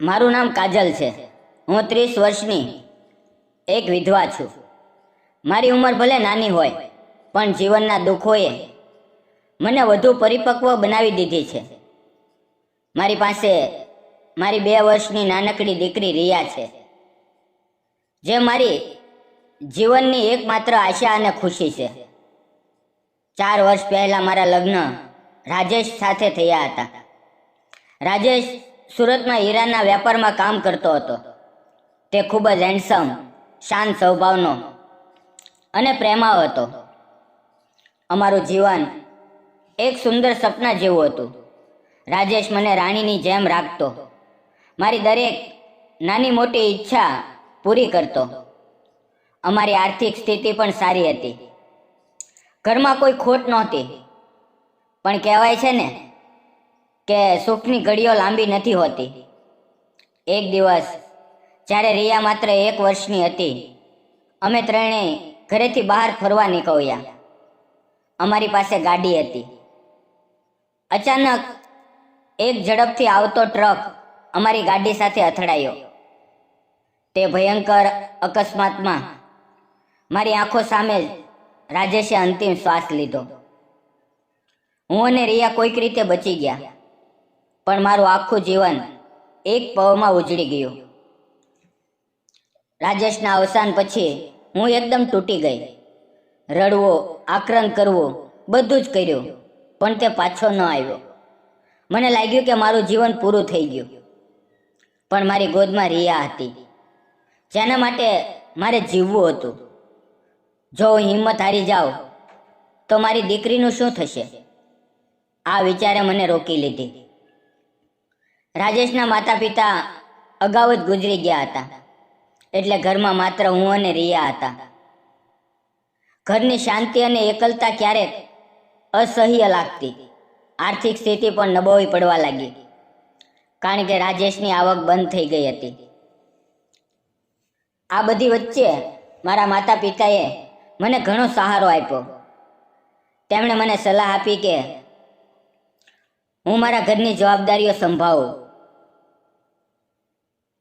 મારું નામ કાજલ છે. હું ત્રીસ વર્ષની એક વિધવા છું. મારી ઉંમર ભલે નાની હોય, પણ જીવનના દુઃખોએ મને વધુ પરિપક્વ બનાવી દીધી છે. મારી પાસે મારી બે વર્ષની નાનકડી દીકરી રિયા છે. જે મારી જીવનની એકમાત્ર આશા અને ખુશી છે. ચાર વર્ષ પહેલાં મારા લગ્ન રાજેશ સાથે થયા હતા. રાજેશ સુરતમાં હીરાના વેપારમાં કામ કરતો હતો. તે ખૂબ જ હેન્ડસમ શાંત સ્વભાવનો અને પ્રેમાળ હતો. અમારું જીવન એક સુંદર સપના જેવું હતું. રાજેશ મને રાણીની જેમ રાખતો. મારી દરેક નાની મોટી ઈચ્છા પૂરી કરતો. અમારી આર્થિક સ્થિતિ પણ સારી હતી. ઘરમાં કોઈ ખોટ નહોતી. પણ કહેવાય છે ને કે સુખની ઘડીઓ લાંબી નથી હોતી. એક દિવસ, જ્યારે રિયા માત્ર એક વર્ષની હતી, અમે ત્રણેય ઘરેથી બહાર ફરવા નીકળ્યા. અમારી પાસે ગાડી હતી. અચાનક એક ઝડપથી આવતો ટ્રક અમારી ગાડી સાથે અથડાયો. તે ભયંકર અકસ્માતમાં મારી આંખો સામે રાજેશે અંતિમ શ્વાસ લીધો. હું અને રિયા કોઈક રીતે બચી ગયા. પણ મારું આખું જીવન એક પવમાં ઉજળી ગયું. રાજેશના અવસાન પછી હું એકદમ તૂટી ગઈ. રડવો, આક્રંદ કરવો, બધું જ કર્યું, પણ તે પાછો ન આવ્યો. મને લાગ્યું કે મારું જીવન પૂરું થઈ ગયું. પણ મારી ગોદમાં રિયા હતી. જેના માટે મારે જીવવું હતું. જો હું હિંમત હારી જાઉં, તો મારી દીકરીનું શું થશે? આ વિચારે મને રોકી લીધી. રાજેશના માતા પિતા અગાઉ જ ગુજરી ગયા હતા. એટલે ઘરમાં માત્ર હું અને રિયા હતા. ઘરની શાંતિ અને એકલતા ક્યારેક અસહ્ય લાગતી. આર્થિક સ્થિતિ પણ નબળી પડવા લાગી. કારણ કે રાજેશની આવક બંધ થઈ ગઈ હતી. આ બધી વચ્ચે મારા માતા પિતાએ મને ઘણો સહારો આપ્યો. તેમણે મને સલાહ આપી કે હું મારા ઘરની જવાબદારીઓ સંભાળું.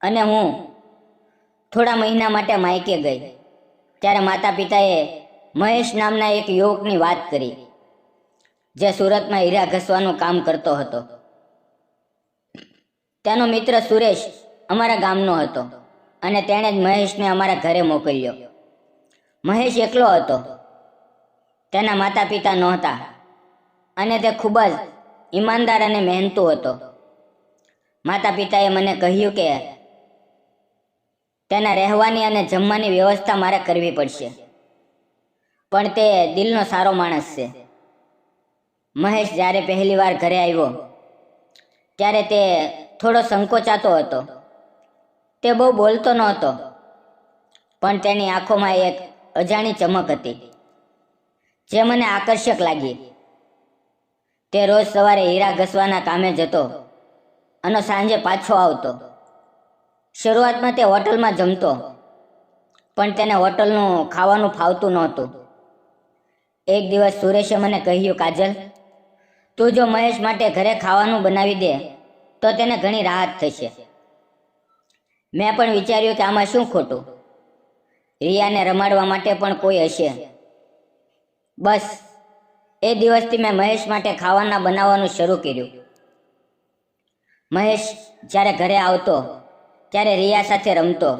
અને હું થોડા મહિના માટે માયકે ગઈ. ત્યારે માતા પિતાએ મહેશ નામના એક યુવકની વાત કરી, જે સુરતમાં હીરા ઘસવાનું કામ કરતો હતો. તેનો મિત્ર સુરેશ અમારા ગામનો હતો અને તેણે જ મહેશને અમારા ઘરે મોકલ્યો. મહેશ એકલો હતો. તેના માતા પિતા નહોતા અને તે ખૂબ જ ઈમાનદાર અને મહેનતુ હતો. માતા પિતાએ મને કહ્યું કે તેના રહેવાની અને જમવાની વ્યવસ્થા મારે કરવી પડશે. પણ તે દિલનો સારો માણસ છે. મહેશ જ્યારે પહેલી વાર ઘરે આવ્યો, ત્યારે તે થોડો સંકોચાતો હતો. તે બહુ બોલતો નહોતો, પણ તેની આંખોમાં એક અજાણી ચમક હતી, જે મને આકર્ષક લાગી. તે રોજ સવારે હીરા ઘસવાના કામે જતો અને સાંજે પાછો આવતો. શરૂઆતમાં તે હોટલમાં જમતો, પણ તેને હોટલનું ખાવાનું ફાવતું નહોતું. એક દિવસ સુરેશે મને કહ્યું, કાજલ, તું જો મહેશ માટે ઘરે ખાવાનું બનાવી દે, તો તેને ઘણી રાહત થશે. મેં પણ વિચાર્યું કે આમાં શું ખોટું. રિયાને રમાડવા માટે પણ કોઈ હશે. બસ એ દિવસથી મેં મહેશ માટે ખાવાના બનાવવાનું શરૂ કર્યું. મહેશ જ્યારે ઘરે આવતો, ત્યારે રિયા સાથે રમતો.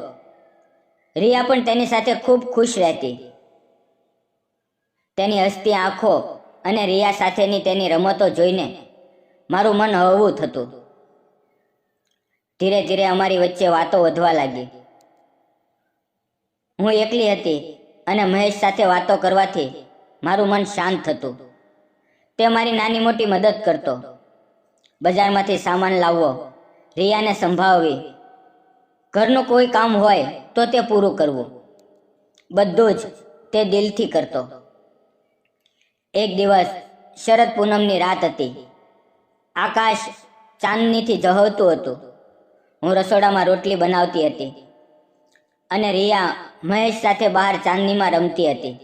રિયા પણ તેની સાથે ખૂબ ખુશ રહેતી. તેની હસતી આંખો અને રિયા સાથેની તેની રમતો જોઈને મારું મન હળવું થતું. ધીરે ધીરે અમારી વચ્ચે વાતો વધવા લાગી. હું એકલી હતી અને મહેશ સાથે વાતો કરવાથી મારું મન શાંત થતું. તે મારી નાની મોટી મદદ કરતો. બજારમાંથી સામાન લાવવો, રિયાને સંભાળવી. ઘરનું કોઈ કામ હોય તો તે પૂરું કરવું. બધું જ તે દિલથી કરતો. એક દિવસ શરદ પૂનમની રાત હતી. આકાશ ચાંદનીથી ઝહવતું હતું. હું રસોડામાં રોટલી બનાવતી હતી અને રિયા મહેશ સાથે બહાર ચાંદનીમાં રમતી હતી.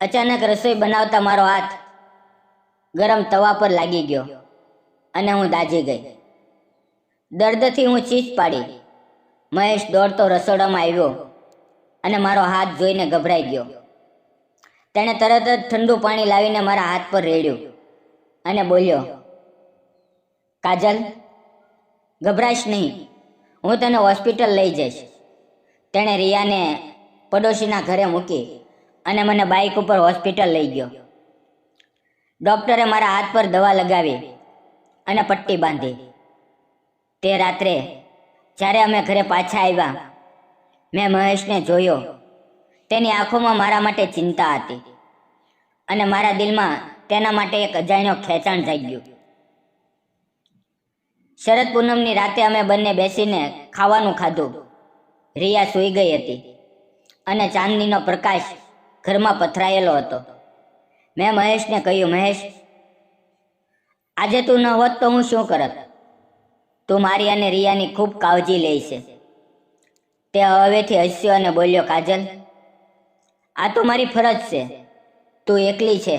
અચાનક રસોઈ બનાવતા મારો હાથ ગરમ તવા પર લાગી ગયો અને હું દાઝી ગઈ. દર્દથી હું ચીસ પાડી. મહેશ દોડતો રસોડામાં આવ્યો અને મારો હાથ જોઈને ગભરાઈ ગયો. તેણે તરત જ ઠંડુ પાણી લાવીને મારા હાથ પર રેડ્યું અને બોલ્યો, કાજલ, ગભરાઈશ નહીં. હું તને હોસ્પિટલ લઈ જઈશ. તેણે રિયાને પડોશીના ઘરે મૂકી અને મને બાઇક ઉપર હોસ્પિટલ લઈ ગયો. ડૉક્ટરે મારા હાથ પર દવા લગાવી અને પટ્ટી બાંધી. તે રાત્રે જ્યારે અમે ઘરે પાછા આવ્યા, મેં મહેશને જોયો. તેની આંખોમાં મારા માટે ચિંતા હતી અને મારા દિલમાં તેના માટે એક અજાણ્યો ખેંચાણ જાગ્યું. શરદ પૂનમની રાતે અમે બંને બેસીને ખાવાનું ખાધું. રિયા સૂઈ ગઈ હતી અને ચાંદનીનો પ્રકાશ ઘરમાં પથરાયેલો હતો. મેં મહેશને કહ્યું, મહેશ, આજે તું ન હોત તો હું શું કરત? તું મારી અને રિયાની ખૂબ કાળજી લે છે. તે હવેથી હસ્યો અને બોલ્યો, કાજલ, આ તો મારી ફરજ છે. તું એકલી છે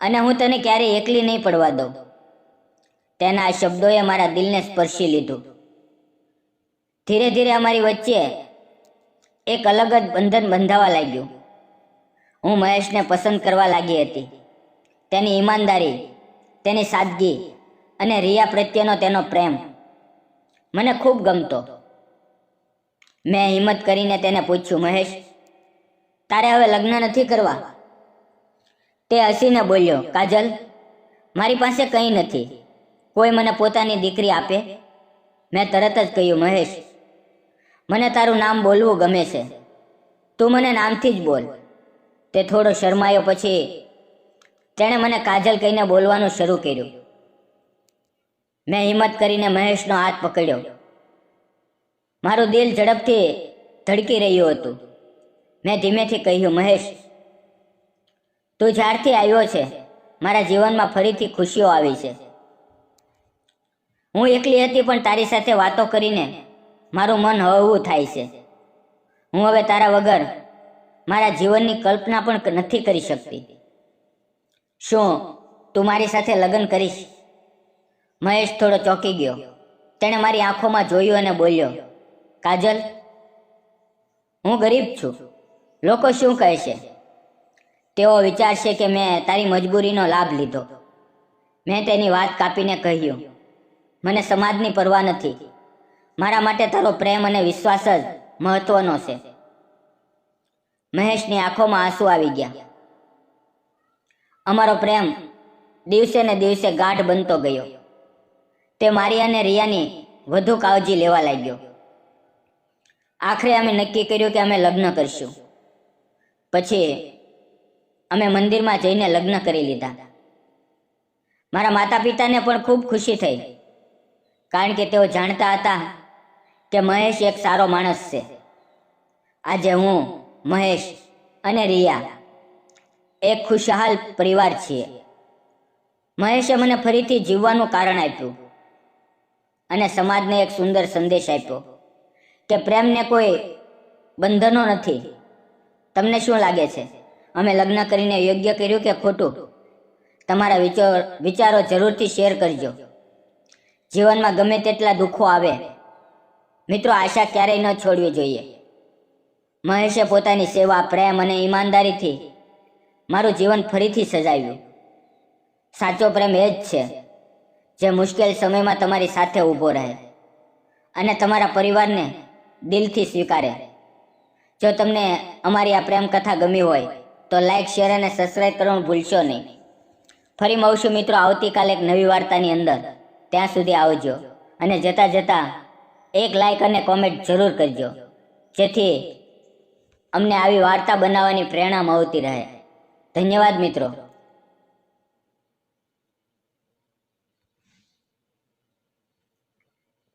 અને હું તને ક્યારેય એકલી નહીં પડવા દઉં. તેના આ શબ્દોએ મારા દિલને સ્પર્શી લીધું. ધીરે ધીરે અમારી વચ્ચે એક અલગ જ બંધન બંધાવા લાગ્યું. હું મહેશને પસંદ કરવા લાગી હતી. તેની ઈમાનદારી, તેની સાદગી અને રિયા પ્રત્યેનો તેનો પ્રેમ મને ખૂબ ગમતો. મેં હિંમત કરીને તેને પૂછ્યું, મહેશ, તારે હવે લગ્ન નથી કરવા? તે હસીને બોલ્યો, કાજલ, મારી પાસે કંઈ નથી. કોઈ મને પોતાની દીકરી આપે? મેં તરત જ કહ્યું, મહેશ, મને તારું નામ બોલવું ગમે છે. તું મને નામથી જ બોલ. તે થોડો શરમાયો પછી તેણે મને કાજલ કહીને બોલવાનું શરૂ કર્યું. મેં હિંમત કરીને મહેશનો હાથ પકડ્યો. મારું દિલ ઝડપથી ધડકી રહ્યું હતું. મેં ધીમેથી કહ્યું, મહેશ, તું જ્યારથી આવ્યો છે, મારા જીવનમાં ફરીથી ખુશીઓ આવી છે. હું એકલી હતી પણ તારી સાથે વાતો કરીને મારું મન હળવું થાય છે. હું હવે તારા વગર મારા જીવનની કલ્પના પણ નથી કરી શકતી. શું તું મારી સાથે લગ્ન કરીશ? મહેશ થોડો ચોંકી ગયો. તેણે મારી આંખોમાં જોયું અને બોલ્યો, કાજલ, હું ગરીબ છું. લોકો શું કહે છે? તેઓ વિચારશે કે મેં તારી મજબૂરીનો લાભ લીધો. મેં તેની વાત કાપીને કહ્યું, મને સમાજની પરવા નથી. મારા માટે તારો પ્રેમ અને વિશ્વાસ જ મહત્વનો છે. મહેશની આંખોમાં આંસુ આવી ગયા. અમારો પ્રેમ દિવસે ને દિવસે ગાઢ બનતો ગયો. તે મારી અને રિયાની વધુ કાળજી લેવા લાગ્યો. આખરે અમે નક્કી કર્યું કે અમે લગ્ન કરશું. પછી અમે મંદિરમાં જઈને લગ્ન કરી લીધા. મારા માતા પિતાને પણ ખૂબ ખુશી થઈ, કારણ કે તેઓ જાણતા હતા કે મહેશ એક સારો માણસ છે. આજે હું મહેશ અને રિયા. એક ખુશહાલ પરિવાર છીએ મહેશે મને ફરીથી જીવવાનું કારણ આપ્યું અને સમાજને એક સુંદર સંદેશ આપ્યો કે પ્રેમને કોઈ બંધનો નથી. તમને શું લાગે છે? અમે લગ્ન કરીને યોગ્ય કર્યું કે ખોટું? તમારા વિચાર વિચારો જરૂરથી શેર કરજો. જીવનમાં ગમે તેટલા દુઃખો આવે, મિત્રો આશા ક્યારેય ન છોડવી જોઈએ. મહેશે પોતાની સેવા, પ્રેમ અને ઈમાનદારીથી મારું જીવન ફરીથી સજાવ્યું. સાચો પ્રેમ એ જ છે જે મુશ્કેલ સમયમાં તમારી સાથે ઊભો રહે અને તમારા પરિવારને દિલથી સ્વીકારે. જો તમને અમારી આ પ્રેમ કથા ગમી હોય, તો લાઈક શેર અને સબસ્ક્રાઈબ કરવાનું ભૂલશો નહીં. ફરી મળશું મિત્રો આવતીકાલે એક નવી વાર્તાની અંદર. ત્યાં સુધી આવજો અને જતાં જતાં એક લાઈક અને કોમેન્ટ જરૂર કરજો. જેથી અમને આવી વાર્તા બનાવવાની પ્રેરણા મળતી રહે. ધન્યવાદ મિત્રો.